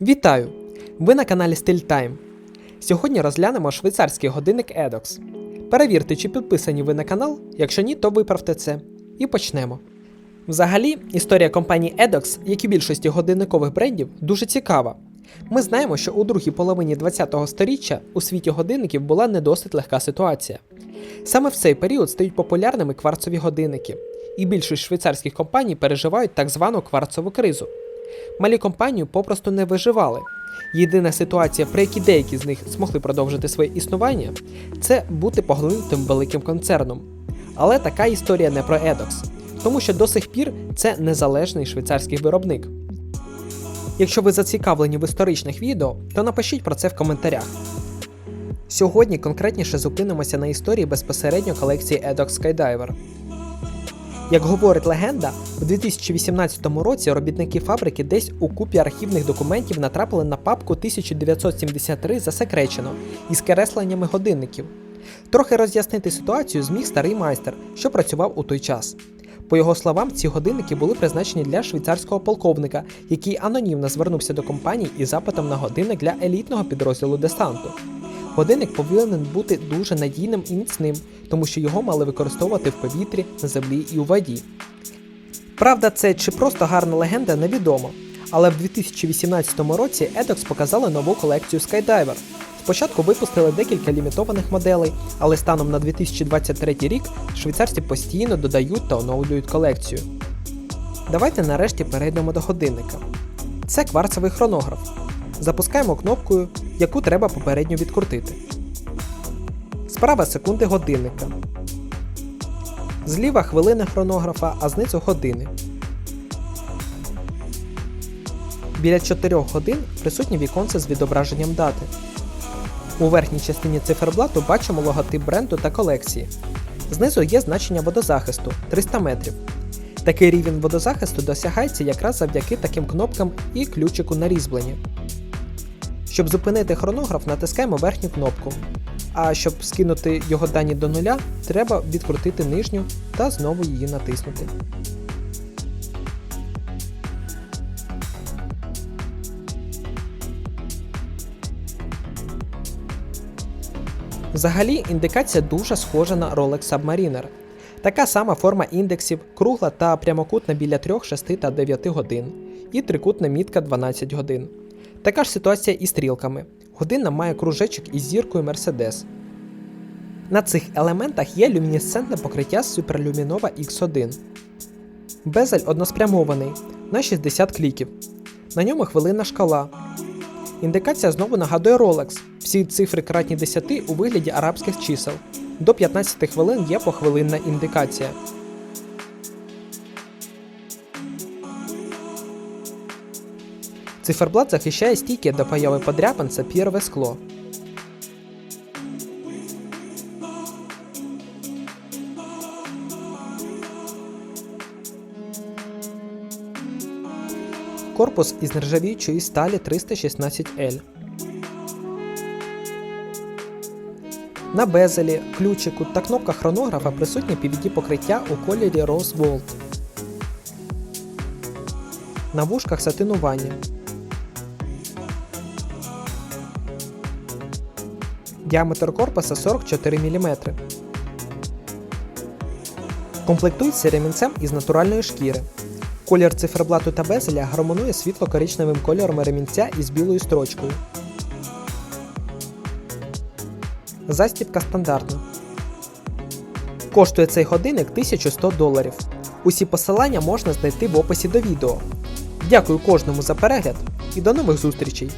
Вітаю! Ви на каналі Style Time. Сьогодні розглянемо швейцарський годинник Edox. Перевірте, чи підписані ви на канал, якщо ні, то виправте це. І почнемо. Взагалі, історія компанії Edox, як і більшості годинникових брендів, дуже цікава. Ми знаємо, що у другій половині ХХ століття у світі годинників була не досить легка ситуація. Саме в цей період стають популярними кварцові годинники, і більшість швейцарських компаній переживають так звану кварцову кризу. Малі компанії попросту не виживали. Єдина ситуація, при якій деякі з них змогли продовжити своє існування, це бути поглинутим великим концерном. Але така історія не про Edox, тому що до сих пір це незалежний швейцарський виробник. Якщо ви зацікавлені в історичних відео, то напишіть про це в коментарях. Сьогодні конкретніше зупинимося на історії безпосередньо колекції Edox Skydiver. Як говорить легенда, у 2018 році робітники фабрики десь у купі архівних документів натрапили на папку 1973 засекречено із кресленнями годинників. Трохи роз'яснити ситуацію зміг старий майстер, що працював у той час. По його словам, ці годинники були призначені для швейцарського полковника, який анонімно звернувся до компанії із запитом на годинник для елітного підрозділу десанту. Годинник повинен бути дуже надійним і міцним, тому що його мали використовувати в повітрі, на землі і у воді. Правда, це чи просто гарна легенда, невідомо. Але в 2018 році Edox показали нову колекцію Skydiver. Спочатку випустили декілька лімітованих моделей, але станом на 2023 рік швейцарці постійно додають та оновлюють колекцію. Давайте нарешті перейдемо до годинника. Це кварцевий хронограф. Запускаємо кнопкою, яку треба попередньо відкрутити. Справа секунди годинника. Зліва хвилини хронографа, а знизу години. Біля 4 годин присутнє віконце з відображенням дати. У верхній частині циферблату бачимо логотип бренду та колекції. Знизу є значення водозахисту 300 метрів. Такий рівень водозахисту досягається якраз завдяки таким кнопкам і ключику на різьбленні. Щоб зупинити хронограф, натискаємо верхню кнопку. А щоб скинути його дані до нуля, треба відкрутити нижню та знову її натиснути. Взагалі, індикація дуже схожа на Rolex Submariner. Така сама форма індексів, кругла та прямокутна біля 3, 6 та 9 годин, і трикутна мітка 12 годин. Така ж ситуація і стрілками. Годинна має кружечок із зіркою Mercedes. На цих елементах є люмінесцентне покриття Superluminova X1. Безель односпрямований на 60 кліків. На ньому хвилинна шкала. Індикація знову нагадує Rolex. Всі цифри кратні 10 у вигляді арабських чисел. До 15 хвилин є похвилинна індикація. Циферблат захищає стійке до появи подряпин сапірове скло. Корпус із нержавіючої сталі 316L. На безелі, ключику та кнопках хронографа присутнє PVD покриття у кольорі Rose Gold. На вушках сатинування. Діаметр корпуса 44 мм. Комплектується ремінцем із натуральної шкіри. Колір циферблату та безеля гармонує світло-коричневим кольором ремінця із білою строчкою. Застібка стандартна. Коштує цей годинник 1100 доларів. Усі посилання можна знайти в описі до відео. Дякую кожному за перегляд і до нових зустрічей!